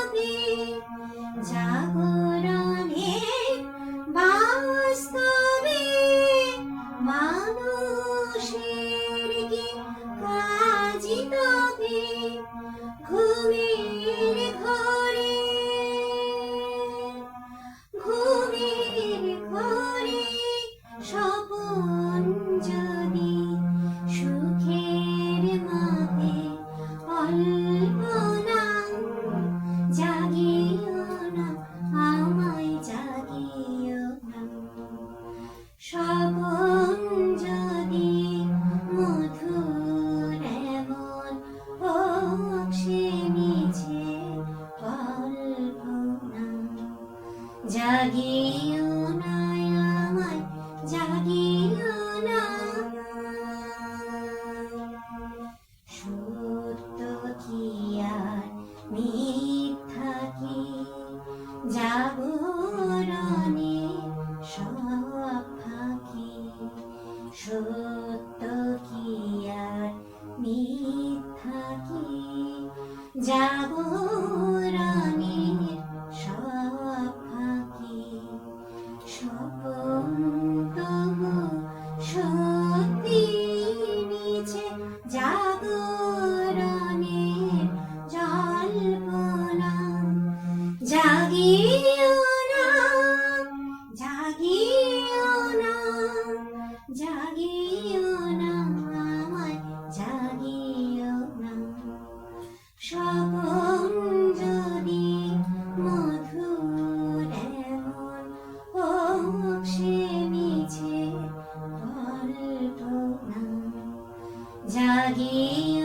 তবে জাগিও না আমায়, জাগিও না। সত্য কি আর মিথ্যা কি? জাগরণে সব ফাঁকি। সত্য কি আর মিথ্যা কি? জাগরণে তম সত্যি নিচে জাগরণের জল্পনা জাগিও না জাগিও না জাগিও না আমায় জাগিও না। লাগে